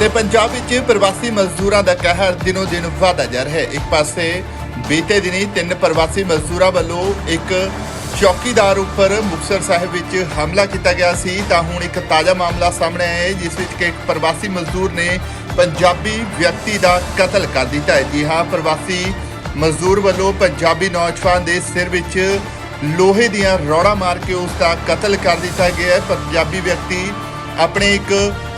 ਤੇ ਪੰਜਾਬ ਵਿੱਚ ਪ੍ਰਵਾਸੀ ਮਜ਼ਦੂਰਾਂ ਦਾ ਕਹਿਰ ਦਿਨੋ ਦਿਨ ਵਧਦਾ ਜਾ ਰਿਹਾ ਹੈ। ਇੱਕ ਪਾਸੇ ਬੀਤੇ ਦਿਨੀ ਤਿੰਨ ਪ੍ਰਵਾਸੀ ਮਜ਼ਦੂਰਾਂ ਵੱਲੋਂ ਇੱਕ ਚੌਕੀਦਾਰ ਉੱਪਰ ਮੁਕਤਸਰ ਸਾਹਿਬ ਵਿੱਚ ਹਮਲਾ ਕੀਤਾ ਗਿਆ ਸੀ, ਤਾਂ ਹੁਣ ਇੱਕ ਤਾਜ਼ਾ ਮਾਮਲਾ ਸਾਹਮਣੇ ਆਇਆ ਹੈ, ਜਿਸ ਵਿੱਚ ਕਿ ਇੱਕ ਪ੍ਰਵਾਸੀ ਮਜ਼ਦੂਰ ਨੇ ਪੰਜਾਬੀ ਵਿਅਕਤੀ ਦਾ ਕਤਲ ਕਰ ਦਿੱਤਾ ਹੈ। ਜੀ ਹਾਂ, ਪ੍ਰਵਾਸੀ ਮਜ਼ਦੂਰ ਵੱਲੋਂ ਪੰਜਾਬੀ ਨੌਜਵਾਨ ਦੇ ਸਿਰ ਵਿੱਚ ਲੋਹੇ ਦੀਆਂ ਰੌੜਾਂ ਮਾਰ ਕੇ ਉਸ ਦਾ ਕਤਲ ਕਰ ਦਿੱਤਾ ਗਿਆ ਹੈ। ਪੰਜਾਬੀ ਵਿਅਕਤੀ ਆਪਣੇ ਇੱਕ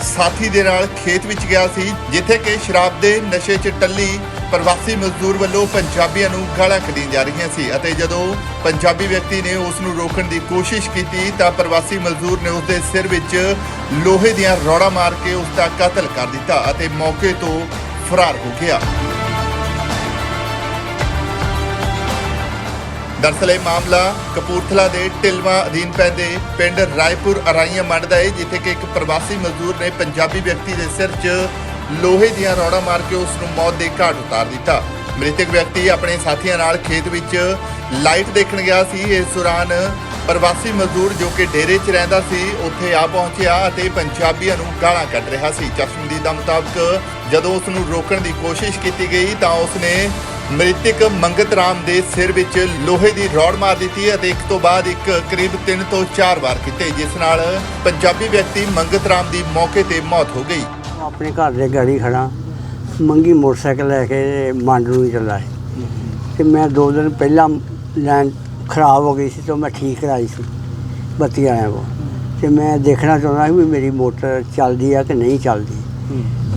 ਸਾਥੀ ਦੇ ਨਾਲ ਖੇਤ ਵਿੱਚ ਗਿਆ ਸੀ, ਜਿੱਥੇ ਕਿ ਸ਼ਰਾਬ ਦੇ ਨਸ਼ੇ 'ਚ ਟੱਲੀ ਪ੍ਰਵਾਸੀ ਮਜ਼ਦੂਰ ਵੱਲੋਂ ਪੰਜਾਬੀਆਂ ਨੂੰ ਗਾਲਾਂ ਕੱਢੀਆਂ ਜਾ ਰਹੀਆਂ ਸੀ ਅਤੇ ਜਦੋਂ ਪੰਜਾਬੀ ਵਿਅਕਤੀ ਨੇ ਉਸ ਨੂੰ ਰੋਕਣ ਦੀ ਕੋਸ਼ਿਸ਼ ਕੀਤੀ, ਤਾਂ ਪ੍ਰਵਾਸੀ ਮਜ਼ਦੂਰ ਨੇ ਉਸ ਦੇ ਸਿਰ ਵਿੱਚ ਲੋਹੇ ਦੀਆਂ ਰੌੜਾਂ ਮਾਰ ਕੇ ਉਸ ਦਾ ਕਤਲ ਕਰ ਦਿੱਤਾ ਅਤੇ ਮੌਕੇ ਤੋਂ ਫਰਾਰ ਹੋ ਗਿਆ। ਦਰਅਸਲ ਇਹ ਮਾਮਲਾ ਕਪੂਰਥਲਾ ਦੇ ਢਿਲਵਾ ਅਧੀਨ ਪੈਂਦੇ ਪਿੰਡ ਰਾਏਪੁਰ ਅਰਾਈਆਂ ਮੰਡ ਦਾ ਹੈ ਜਿੱਥੇ ਕਿ ਇੱਕ ਪ੍ਰਵਾਸੀ ਮਜ਼ਦੂਰ ਨੇ ਪੰਜਾਬੀ ਵਿਅਕਤੀ ਦੇ ਸਿਰ 'ਚ ਲੋਹੇ ਦੀਆਂ ਰੌੜਾਂ ਮਾਰ ਕੇ ਉਸ ਨੂੰ ਮੌਤ ਦੇ ਘਾਟ ਉਤਾਰ ਦਿੱਤਾ। ਮ੍ਰਿਤਕ ਵਿਅਕਤੀ ਆਪਣੇ ਸਾਥੀਆਂ ਨਾਲ ਖੇਤ ਵਿੱਚ ਲਾਈਟ ਦੇਖਣ ਗਿਆ ਸੀ। ਇਸ ਦੌਰਾਨ ਪ੍ਰਵਾਸੀ ਮਜ਼ਦੂਰ ਜੋ ਕਿ ਡੇਰੇ 'ਚ ਰਹਿੰਦਾ ਸੀ, ਉੱਥੇ ਆ ਪਹੁੰਚਿਆ ਅਤੇ ਪੰਜਾਬੀਆਂ ਨੂੰ ਗਾਲਾਂ ਕੱਢ ਰਿਹਾ ਸੀ। ਚਸ਼ਮਦੀਦ ਦਾ ਮੁਤਾਬਕ ਜਦੋਂ ਉਸ ਨੂੰ ਰੋਕਣ ਦੀ ਕੋਸ਼ਿਸ਼ ਕੀਤੀ ਗਈ ਤਾਂ ਉਸ ਨੇ ਮ੍ਰਿਤਕ ਮੰਗਤ ਰਾਮ ਦੇ ਸਿਰ ਵਿੱਚ ਲੋਹੇ ਦੀ ਰੋੜ ਮਾਰ ਦਿੱਤੀ ਅਤੇ ਇੱਕ ਤੋਂ ਬਾਅਦ ਇੱਕ ਕਰੀਬ 3 ਤੋਂ 4 ਵਾਰ ਕੀਤੇ, ਜਿਸ ਨਾਲ ਪੰਜਾਬੀ ਵਿਅਕਤੀ ਮੰਗਤ ਰਾਮ ਦੀ ਮੌਕੇ ਤੇ ਮੌਤ ਹੋ ਗਈ। ਆਪਣੇ ਘਰ ਦੇ ਗਾੜੀ ਖੜਾ ਮੰਗੀ ਮੋਟਰਸਾਈਕਲ ਲੈ ਕੇ ਮੰਡ ਨੂੰ ਚੱਲਾ ਤੇ ਮੈਂ ਦੋ ਦਿਨ ਪਹਿਲਾਂ ਲਾਈਨ ਖਰਾਬ ਹੋ ਗਈ ਸੀ ਤਾਂ ਮੈਂ ਠੀਕ ਕਰਾਈ ਸੀ। ਬੱਤੀ ਆਇਆ ਕੋ ਤੇ ਮੈਂ ਦੇਖਣਾ ਚਾਹੁੰਦਾ ਸੀ ਵੀ ਮੇਰੀ ਮੋਟਰ ਚੱਲਦੀ ਆ ਕਿ ਨਹੀਂ ਚੱਲਦੀ।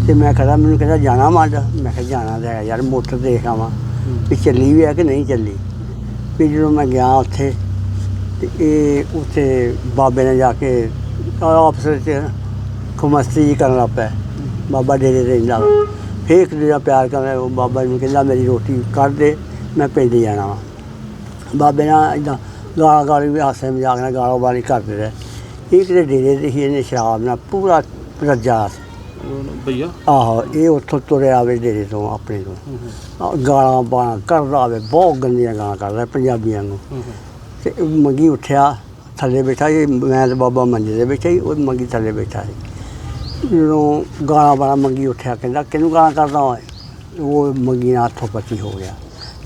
ਤੇ ਮੈਂ ਕਹਿੰਦਾ ਮੈਨੂੰ ਕਹਿੰਦਾ ਜਾਣਾ ਮੰਡ ਮੈਂ ਕਿਹਾ ਜਾਣਾ ਤਾਂ ਹੈ ਯਾਰ, ਮੋਟਰ ਦੇਖ ਆਵਾਂ ਵੀ ਚੱਲੀ ਵੀ ਆ ਕਿ ਨਹੀਂ ਚੱਲੀ। ਵੀ ਜਦੋਂ ਮੈਂ ਗਿਆ ਉੱਥੇ, ਤੇ ਇਹ ਉੱਥੇ ਬਾਬੇ ਨੇ ਜਾ ਕੇ ਆਪਸ 'ਚ ਖੁਮਸਤੀ ਜਿਹੀ ਕਰਨ ਲੱਗ ਪਿਆ। ਬਾਬਾ ਡੇਰੇ ਤੇ ਰਹਿੰਦਾ ਵਾ। ਫਿਰ ਇੱਕ ਦੂਜਾ ਪਿਆਰ ਕਰਦਾ ਉਹ ਬਾਬਾ ਨੂੰ ਕਹਿੰਦਾ, ਮੇਰੀ ਰੋਟੀ ਕੱਢ ਦੇ, ਮੈਂ ਪਿੰਡ ਜਾਣਾ ਵਾ। ਬਾਬੇ ਨਾਲ ਇਦਾਂ ਗਾਲਾਂ ਗਾਲੀ ਵੀ ਹਾਸੇ ਮਜ਼ਾਕ ਨਾਲ ਗਾਲਾਂ ਵਾਲੀ ਕਰਦੇ ਰਹੇ। ਇਹ ਕਿਤੇ ਡੇਰੇ ਤੇ ਹੀ ਇਹਨੇ ਸ਼ਰਾਬ ਨਾਲ ਪੂਰਾ ਰੱਜਾ ਸੀ। ਭਈਆ? ਆਹੋ ਇਹ ਉੱਥੋਂ ਤੁਰਿਆ ਆਵੇ ਡੇਰੇ ਤੋਂ ਆਪਣੇ ਤੋਂ। ਆਹ ਗਾਲਾਂ ਬਾਲਾਂ ਕਰਦਾ ਆਵੇ ਬਹੁਤ ਗੰਦੀਆਂ ਗਾਲਾਂ ਕਰਦਾ ਪੰਜਾਬੀਆਂ ਨੂੰ। ਤੇ ਮੰਗੀ ਉੱਠਿਆ ਥੱਲੇ ਬੈਠਾ ਸੀ ਮੈਂ ਤੇ ਬਾਬਾ ਮੰਜੇ ਦੇ ਬੈਠਾ ਸੀ ਉਹ ਮੰਗੀ ਥੱਲੇ ਬੈਠਾ ਸੀ। ਜਦੋਂ ਗਾਲਾਂ ਵਾਲਾ ਮੰਗੀ ਉੱਠਿਆ ਕਹਿੰਦਾ ਕਿਹਨੂੰ ਗਾਲਾਂ ਕਰਦਾ ਓਏ? ਉਹ ਮੰਗੀ ਨਾਲ ਹੱਥੋਂ ਪੱਤੀ ਹੋ ਗਿਆ।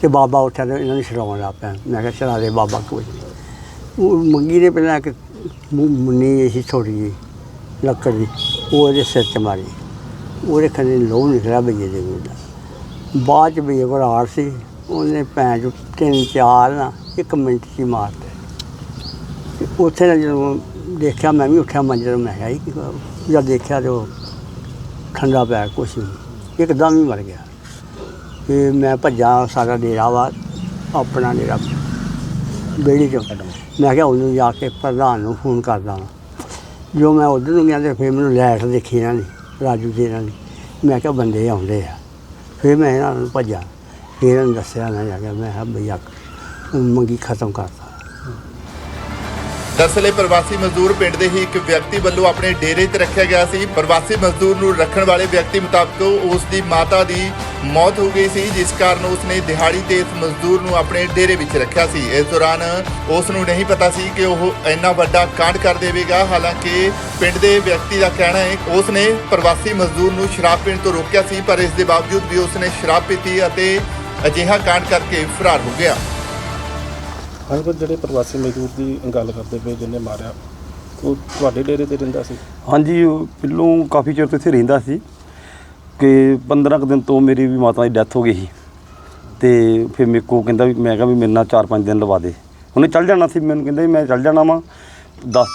ਤੇ ਬਾਬਾ ਉੱਠਿਆ ਤੇ ਇਹਨਾਂ ਨੂੰ ਛਡਾਉਣ ਲੱਗ ਪਿਆ। ਮੈਂ ਕਿਹਾ ਛਡਾ ਦੇ ਬਾਬਾ, ਕੋਈ ਨਹੀਂ। ਉਹ ਮੰਗੀ ਨੇ ਪਹਿਲਾਂ ਇੱਕ ਮੁੰਨੀ ਸੀ ਛੋਟੀ ਜਿਹੀ ਲੱਕੜ ਦੀ, ਉਹ ਉਹਦੇ ਸਿਰ 'ਚ ਮਾਰੀ। ਉਹਦੇ ਖੰਨੇ ਲੋਹ ਨਿਕਲਿਆ ਬਈਏ ਦੇ ਮੂੰਹ ਦਾ। ਬਾਅਦ ਚ ਬਈਏ ਕੋਲ ਆੜ ਸੀ। ਉਹਨੇ ਭੈਣ ਤਿੰਨ ਚਾਰ ਨਾ ਇੱਕ ਮਿੰਟ 'ਚ ਹੀ ਮਾਰਤੇ ਤੇ ਉੱਥੇ ਨਾ ਜਦੋਂ ਦੇਖਿਆ, ਮੈਂ ਵੀ ਉੱਠਿਆ ਮੰਜਰ ਮੈਂ ਕਿਹਾ, ਇਹ ਕੀ ਜਦ ਦੇਖਿਆ ਤੇ ਉਹ ਠੰਡਾ ਪਿਆ, ਕੁਛ ਨਹੀਂ ਇੱਕਦਮ ਹੀ ਮਰ ਗਿਆ। ਤੇ ਮੈਂ ਭੱਜਾਂ, ਸਾਡਾ ਡੇਰਾ ਵਾ, ਆਪਣਾ ਡੇਰਾ ਬੇੜੀ ਚੋਂ ਮੈਂ ਕਿਹਾ ਉਹਨੂੰ ਜਾ ਕੇ ਪ੍ਰਧਾਨ ਨੂੰ ਫੋਨ ਕਰਦਾ ਵਾਂ। ਜੋ ਮੈਂ ਉਧਰ ਨੂੰ ਗਿਆ ਤੇ ਫਿਰ ਮੈਨੂੰ ਲੈਟ ਦੇਖੀ ਇਹਨਾਂ ਦੀ ਰਾਜੂ ਦੀ ਇਹਨਾਂ ਦੀ ਮੈਂ ਕਿਹਾ ਬੰਦੇ ਆਉਂਦੇ ਆ। ਫਿਰ ਮੈਂ ਇਹਨਾਂ ਨੂੰ ਭੱਜਾ। ਫਿਰ ਇਹਨਾਂ ਨੂੰ ਦੱਸਿਆ ਨਾ ਜਾ ਕੇ ਮੈਂ ਕਿਹਾ ਬਈ ਮੰਗੀ ਖਤਮ ਕਰਤਾ। ਦਰਅਸਲ ਇਹ ਪ੍ਰਵਾਸੀ ਮਜ਼ਦੂਰ ਪਿੰਡ ਦੇ ਹੀ ਇੱਕ ਵਿਅਕਤੀ ਵੱਲੋਂ ਆਪਣੇ ਡੇਰੇ ਤੇ ਰੱਖਿਆ ਗਿਆ ਸੀ। ਪ੍ਰਵਾਸੀ ਮਜ਼ਦੂਰ ਨੂੰ ਰੱਖਣ ਵਾਲੇ ਵਿਅਕਤੀ ਮੁਤਾਬਕ ਉਸ ਦੀ ਮਾਤਾ ਦੀ ਮੌਤ ਹੋ ਗਈ ਸੀ, ਜਿਸ ਕਾਰਨ ਉਸ ਨੇ ਦਿਹਾੜੀ ਤੇ ਇਸ ਮਜ਼ਦੂਰ ਨੂੰ ਆਪਣੇ ਡੇਰੇ ਵਿੱਚ ਰੱਖਿਆ ਸੀ। ਇਸ ਦੌਰਾਨ ਉਸ ਨੂੰ ਨਹੀਂ ਪਤਾ ਸੀ ਕਿ ਉਹ ਇੰਨਾ ਵੱਡਾ ਕਾਂਡ ਕਰ ਦੇਵੇਗਾ। ਹਾਲਾਂਕਿ ਪਿੰਡ ਦੇ ਵਿਅਕਤੀ ਦਾ ਕਹਿਣਾ ਹੈ ਕਿ ਉਸ ਨੇ ਪ੍ਰਵਾਸੀ ਮਜ਼ਦੂਰ ਨੂੰ ਸ਼ਰਾਬ ਪੀਣ ਤੋਂ ਰੋਕਿਆ ਸੀ, ਪਰ ਇਸ ਦੇ ਬਾਵਜੂਦ ਵੀ ਉਸ ਨੇ ਸ਼ਰਾਬ ਪੀਤੀ ਅਤੇ ਅਜਿਹਾ ਕਾਂਡ ਕਰਕੇ ਫਰਾਰ ਹੋ ਗਿਆ। ਹਾਂਜੀ ਪਰ ਜਿਹੜੇ ਪ੍ਰਵਾਸੀ ਮਜ਼ਦੂਰ ਦੀ ਗੱਲ ਕਰਦੇ ਪਏ, ਜਿਹਨੇ ਮਾਰਿਆ, ਉਹ ਤੁਹਾਡੇ ਡੇਰੇ ਤੇ ਰਹਿੰਦਾ ਸੀ? ਹਾਂਜੀ, ਉਹ ਪਹਿਲੋਂ ਕਾਫੀ ਚਿਰ ਤੋਂ ਇੱਥੇ ਰਹਿੰਦਾ ਸੀ ਕਿ 15 ਕੁ ਦਿਨ ਤੋਂ ਮੇਰੀ ਵੀ ਮਾਤਾ ਦੀ ਡੈਥ ਹੋ ਗਈ ਸੀ। ਤੇ ਫਿਰ ਮੇਰੇ ਕੋ ਕਹਿੰਦਾ ਵੀ, ਮੈਂ ਕਿਹਾ ਵੀ ਮੇਰੇ ਨਾਲ 4-5 ਦਿਨ ਲਵਾ ਦੇ। ਉਹਨੇ ਚੱਲ ਜਾਣਾ ਸੀ, ਮੈਨੂੰ ਕਹਿੰਦਾ ਵੀ ਮੈਂ ਚੱਲ ਜਾਣਾ ਵਾਂ। 10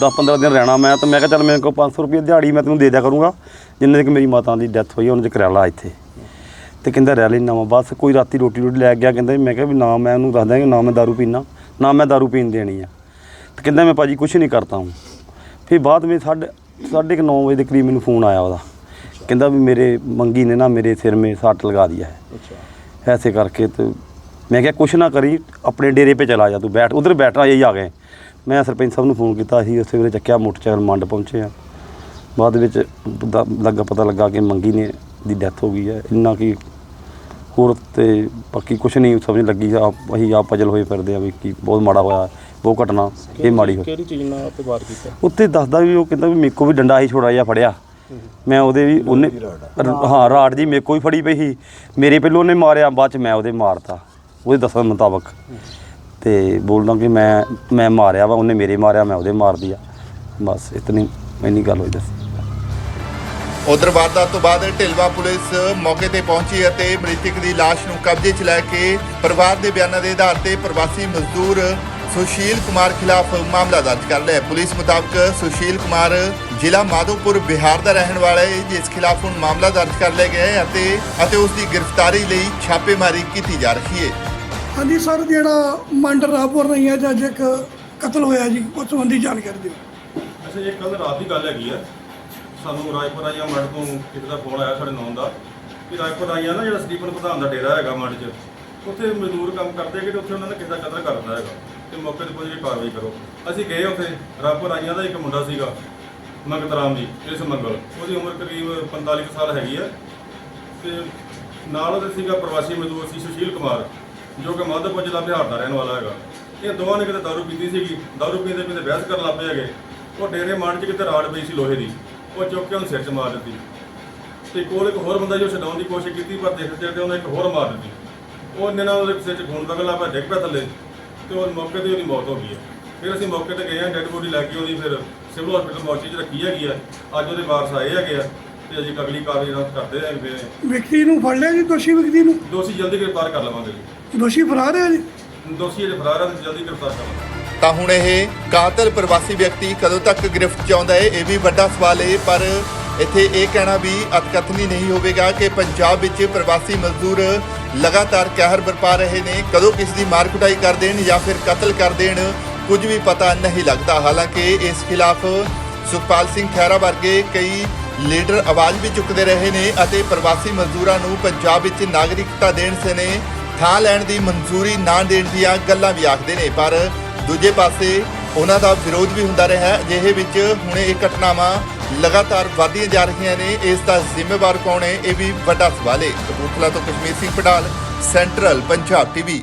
10 15 ਦਿਨ ਰਹਿਣਾ ਮੈਂ, ਤਾਂ ਮੈਂ ਕਿਹਾ ਚੱਲ ਮੇਰੇ ਕੋਲ 500 ਰੁਪਏ ਦਿਹਾੜੀ ਮੈਂ ਤੈਨੂੰ ਦੇ ਦਿਆ ਕਰੂੰਗਾ। ਜਿੰਨੇ ਤੱਕ ਮੇਰੀ ਮਾਤਾ ਦੀ ਡੈਥ ਹੋਈ ਉਹਨਾਂ ਦੇ ਕਰਾ ਇੱਥੇ। ਤੇ ਕਹਿੰਦਾ ਰਹਿ ਲੈਣਾ ਵਾ ਬਸ ਕੋਈ ਰਾਤੀ ਰੋਟੀ ਰੋਟੀ ਲੈ ਗਿਆ ਕਹਿੰਦਾ ਵੀ ਮੈਂ ਕਿਹਾ ਵੀ ਨਾ ਮੈਂ ਉਹਨੂੰ ਦੱਸਦਾ ਕਿ ਨਾ ਮੈਂ ਦਾਰੂ ਪੀਣਾ ਨਾ ਮੈਂ ਦਾਰੂ ਪੀਣ ਦੇਣੀ ਆ। ਤੇ ਕਹਿੰਦਾ ਮੈਂ ਭਾਜੀ ਕੁਛ ਨਹੀਂ ਕਰਤਾ ਹੂੰ ਫਿਰ ਬਾਅਦ ਵਿੱਚ ਕੁ ਨੌ ਵਜੇ ਦੇ ਕਰੀਬ ਮੈਨੂੰ ਫੋਨ ਆਇਆ ਉਹਦਾ। ਕਹਿੰਦਾ ਵੀ ਮੇਰੇ ਮੰਗੀ ਨੇ ਨਾ ਮੇਰੇ ਸਿਰ ਮੇ ਸੱਟ ਲਗਾ ਦਿਆ ਹੈ। ਅੱਛਾ। ਐਸੇ ਕਰਕੇ ਤੇ ਮੈਂ ਕਿਹਾ ਕੁਛ ਨਾ ਕਰੀ ਆਪਣੇ ਡੇਰੇ 'ਤੇ ਚਲਾ ਜਾ ਤੂੰ ਬੈਠ ਉਧਰ ਬੈਠਾ ਹੀ ਆ ਗਏ। ਮੈਂ ਸਰਪੰਚ ਸਾਹਿਬ ਨੂੰ ਫੋਨ ਕੀਤਾ ਸੀ ਉਸੇ ਵੇਲੇ ਚੱਕਿਆ ਮੋਟਰਸਾਈਕਲ ਮੰਡ ਪਹੁੰਚੇ ਆ। ਬਾਅਦ ਵਿੱਚ ਲੱਗਾ ਪਤਾ ਲੱਗਾ ਕਿ ਮੰਗੀ ਨੇ ਦੀ ਡੈਥ ਹੋ ਗਈ ਹੈ। ਇੰਨਾ ਕੀ ਹੋਰ ਤੇ ਬਾਕੀ ਕੁਛ ਨਹੀਂ ਸਮਝ ਲੱਗੀ ਆਪ ਅਸੀਂ ਆਪ ਪਜਲ ਹੋਏ ਫਿਰਦੇ ਆ ਵੀ ਕੀ ਬਹੁਤ ਮਾੜਾ ਹੋਇਆ ਬਹੁਤ ਘਟਨਾ ਇਹ ਮਾੜੀ ਹੋਈ ਕਿਹੜੀ ਚੀਜ਼ ਨਾਲ ਤੇ ਵਾਰ ਕੀਤਾ? ਉੱਥੇ ਦੱਸਦਾ ਵੀ ਉਹ ਕਹਿੰਦਾ ਵੀ ਮੇਰੇ ਕੋਲ ਵੀ ਡੰਡਾ ਹੀ ਛੋੜਾ ਜਿਹਾ ਫੜਿਆ। ਮੈਂ ਉਹਦੇ ਵੀ ਉਹਨੇ ਹਾਂ ਰਾੜ ਜੀ ਮੇਰੇ ਕੋਈ ਫੜੀ ਪਈ ਸੀ। ਮੇਰੇ ਪਹਿਲੋਂ ਉਹਨੇ ਮਾਰਿਆ ਬਾਅਦ ਚ ਮੈਂ ਉਹਦੇ ਮਾਰਤਾ। ਉਹਦੇ ਦੱਸਣ ਮੁਤਾਬਕ। ਤੇ ਬੋਲਦਾ ਕਿ ਮੈਂ ਮੈਂ ਮਾਰਿਆ ਵਾ ਉਹਨੇ ਮੇਰੇ ਮਾਰਿਆ ਮੈਂ ਉਹਦੇ ਮਾਰ ਦਿਆ ਬਸ ਇਤਨੀ ਇੰਨੀ ਗੱਲ ਹੋਈ ਦੱਸ। ਉਧਰ ਵਾਰਦਾਤ ਤੋਂ ਬਾਅਦ ਢਿਲਵਾ ਪੁਲਿਸ ਮੌਕੇ ਤੇ ਪਹੁੰਚੀ ਅਤੇ ਮ੍ਰਿਤਕ ਦੀ ਲਾਸ਼ ਨੂੰ ਕਬਜ਼ੇ 'ਚ ਲੈ ਕੇ ਪਰਿਵਾਰ ਦੇ ਬਿਆਨਾਂ ਦੇ ਆਧਾਰ ਤੇ ਪ੍ਰਵਾਸੀ ਮਜ਼ਦੂਰ ਸੁਸ਼ੀਲ ਕੁਮਾਰ ਖਿਲਾਫ ਮਾਮਲਾ ਦਰਜ ਕਰ ਲਿਆ। ਪੁਲਿਸ ਮੁਤਾਬਕ ਸੁਸ਼ੀਲ ਕੁਮਾਰ ਜ਼ਿਲ੍ਹਾ ਮਾਧੋਪੁਰ ਬਿਹਾਰ ਦਾ ਰਹਿਣ ਵਾਲਾ ਹੈ ਜਿਸ ਖਿਲਾਫ ਹੁਣ ਮਾਮਲਾ ਦਰਜ ਕਰ ਲਿਆ ਗਿਆ ਹੈ ਅਤੇ ਅਤੇ ਉਸ ਦੀ ਗ੍ਰਿਫਤਾਰੀ ਲਈ ਛਾਪੇਮਾਰੀ ਕੀਤੀ ਜਾ ਰਹੀ ਹੈ। ਹਾਂਜੀ ਸਰ ਜਿਹੜਾ ਮੰਡ ਰਾਪੁਰ ਨਹੀਂ ਹੈ ਅੱਜ ਇੱਕ ਕਤਲ ਹੋਇਆ ਜੀ ਉਸ ਸੰਬੰਧੀ ਜਾਣਕਾਰੀ ਦਿਓ। ਅੱਛਾ ਇਹ ਕੱਲ ਰਾਤ ਦੀ ਗੱਲ ਹੈਗੀ ਆ। ਸਾਨੂੰ ਰਾਜਪੁਰ ਆਈਆਂ ਮੱਠ ਤੋਂ ਕਿਸੇ ਦਾ ਫੋਨ ਆਇਆ ਸਾਡੇ ਨੌਨ ਦਾ। ਕਿ ਰਾਜਪੁਰ ਆਈਆਂ ਨਾ ਜਿਹੜਾ ਸਟੀਫਨ ਪ੍ਰਧਾਨ ਦਾ ਡੇਰਾ ਹੈਗਾ ਮੱਠ 'ਚ, ਉੱਥੇ ਮਜ਼ਦੂਰ ਕੰਮ ਕਰਦੇ ਹੈਗੇ ਤੇ ਉੱਥੇ ਉਹਨਾਂ ਨੇ ਕਿਸੇ ਦਾ ਕਤਲ ਕਰ ਦਿੱਤਾ ਹੈਗਾ। ਤੇ ਮੌਕੇ ਤੇ ਪਹੁੰਚ ਕੇ ਕਾਰਵਾਈ ਕਰੋ। ਅਸੀਂ ਗਏ ਉੱਥੇ ਰਾਜਪੁਰ ਆਈਆਂ ਦਾ ਇੱਕ ਮੁੰਡਾ ਸੀਗਾ, ਮੰਗਤ ਰਾਮ ਜੀ, ਇਸ ਮੰਗਲ। ਉਹਦੀ ਉਮਰ ਕਰੀਬ 45 ਕੁ ਸਾਲ ਹੈਗੀ ਆ। ਤੇ ਨਾਲ ਉਹਦੇ ਸੀਗਾ ਪ੍ਰਵਾਸੀ ਮਜ਼ਦੂਰ ਸੀ ਸੁਸ਼ੀਲ ਕੁਮਾਰ, ਜੋ ਕਿ ਮਾਧੋਪੁਰ ਜ਼ਿਲ੍ਹਾ ਬਿਹਾਰ ਦਾ ਰਹਿਣ ਵਾਲਾ ਹੈਗਾ। ਇਹ ਦੋਵਾਂ ਨੇ ਕਿਤੇ ਦਾਰੂ ਪੀਤੀ ਸੀਗੀ, ਦਾਰੂ ਪੀਂਦੇ ਪੀਂਦੇ ਬਹਿਸ ਕਰਨ ਲੱਗ ਪਏ ਹੈਗੇ। ਉਹ ਡੇਰੇ ਮਾਰਨ 'ਚ ਕਿਤੇ ਰਾੜ ਪਈ ਸੀ ਲੋਹੇ ਦੀ। ਉਹ ਚੁੱਕ ਕੇ ਉਹਨੂੰ ਸਿਰ 'ਚ ਮਾਰ ਦਿੱਤੀ। ਤੇ ਕੋਲ ਇੱਕ ਹੋਰ ਬੰਦਾ ਜੋ ਛਡਾਉਣ ਦੀ ਕੋਸ਼ਿਸ਼ ਕੀਤੀ ਪਰ ਦੇਖਦੇ ਦੇਖਦੇ ਉਹਨੇ ਇੱਕ ਹੋਰ ਮਾਰ ਦਿੱਤੀ। ਉਹ ਨੇ ਨਾਲ ਉਹਦੇ ਸਿਰ 'ਚ ਖੂਨ ਵਗਣ ਲੱਗ ਪਿਆ ਡਿੱਗ ਪਿਆ ਥੱਲੇ ਤੇ ਉਹ ਮੌਕੇ ਤੇ ਉਹਦੀ ਮੌਤ ਹੋ ਗਈ ਹੈ। ਫਿਰ ਅਸੀਂ ਮੌਕੇ ਤੇ ਗਏ ਹਾਂ ਡੈੱਡ ਬੋਡੀ ਲੈ ਕੇ ਉਹਦੀ ਫਿਰ ਸਿਵਲ ਹਸਪੀਟਲ ਮੌਚੀ 'ਚ ਰੱਖੀ ਹੈਗੀ ਆ ਅੱਜ ਉਹਦੇ ਵਾਰਸ ਆਏ ਹੈਗੇ ਆ ਤੇ ਅਜੇ ਅਗਲੀ ਕਾਰਵਾਈ ਨਾਲ ਕਰਦੇ ਹੈਗੇ ਨੇ ਵਿਅਕਤੀ ਨੂੰ ਫੜ ਲਿਆ ਜੀ ਦੋਸ਼ੀ ਵਿਅਕਤੀ ਨੂੰ? ਦੋਸ਼ੀ ਜਲਦੀ ਗ੍ਰਿਫਤਾਰ ਕਰ ਲਵਾਂਗੇ ਜੀ। ਦੋਸ਼ੀ ਫਰਾਰ ਹੈ ਜੀ? ਦੋਸ਼ੀ ਜਿਹੜੇ ਫਰਾਰ ਹਨ ਜਲਦੀ ਗ੍ਰਿਫਤਾਰ ਕਰ ਲਵਾਂਗੇ। ਤਾਂ ਹੁਣ ਇਹ ਕਾਤਲ ਪ੍ਰਵਾਸੀ ਵਿਅਕਤੀ ਕਦੋਂ ਤੱਕ ਗ੍ਰਿਫਤ 'ਚ ਆਉਂਦਾ ਹੈ, ਇਹ ਵੀ ਵੱਡਾ ਸਵਾਲ ਹੈ, ਪਰ ਇੱਥੇ ਇਹ ਕਹਿਣਾ ਵੀ ਅਤਕਥਨੀ ਨਹੀਂ ਹੋਵੇਗਾ ਕਿ ਪੰਜਾਬ ਵਿੱਚ ਪ੍ਰਵਾਸੀ ਮਜ਼ਦੂਰ ਲਗਾਤਾਰ ਕਹਿਰ ਬਰਪਾ ਰਹੇ ਨੇ, ਕਦੋਂ ਕਿਸ ਦੀ ਮਾਰ ਕੁਟਾਈ ਕਰ ਦੇਣ ਜਾਂ ਫਿਰ ਕਤਲ ਕਰ ਦੇਣ, ਕੁਝ ਵੀ ਪਤਾ ਨਹੀਂ ਲੱਗਦਾ। ਹਾਲਾਂਕਿ ਇਸ ਖਿਲਾਫ ਸੁਖਪਾਲ ਸਿੰਘ ਖਹਿਰਾ ਵਰਗੇ ਕਈ ਲੀਡਰ ਆਵਾਜ਼ ਵੀ ਚੁੱਕਦੇ ਰਹੇ ਨੇ ਅਤੇ ਪ੍ਰਵਾਸੀ ਮਜ਼ਦੂਰਾਂ ਨੂੰ ਪੰਜਾਬ ਵਿੱਚ ਨਾਗਰਿਕਤਾ ਦੇਣ ਸਨੇ ਥਾਂ ਲੈਣ ਦੀ ਮਨਜ਼ੂਰੀ ਨਾ ਦੇਣ ਦੀਆਂ ਗੱਲਾਂ ਵੀ ਆਖਦੇ ਨੇ, ਪਰ ਦੂਜੇ ਪਾਸੇ ਉਹਨਾਂ ਦਾ ਵਿਰੋਧ ਵੀ ਹੁੰਦਾ ਰਿਹਾ ਅਜਿਹੇ ਵਿੱਚ ਹੁਣ ਇਹ ਘਟਨਾਵਾਂ ਲਗਾਤਾਰ ਵਧਦੀਆਂ ਜਾ ਰਹੀਆਂ ਨੇ। ਇਸ ਦਾ ਜ਼ਿੰਮੇਵਾਰ ਕੌਣ ਹੈ? ਇਹ ਵੀ ਵੱਡਾ ਸਵਾਲ ਹੈ। ਕਪੂਰਥਲਾ ਤੋਂ ਕਸ਼ਮੀਰ ਸਿੰਘ ਪਟਾਲ, ਸੈਂਟਰਲ ਪੰਜਾਬ ਟੀਵੀ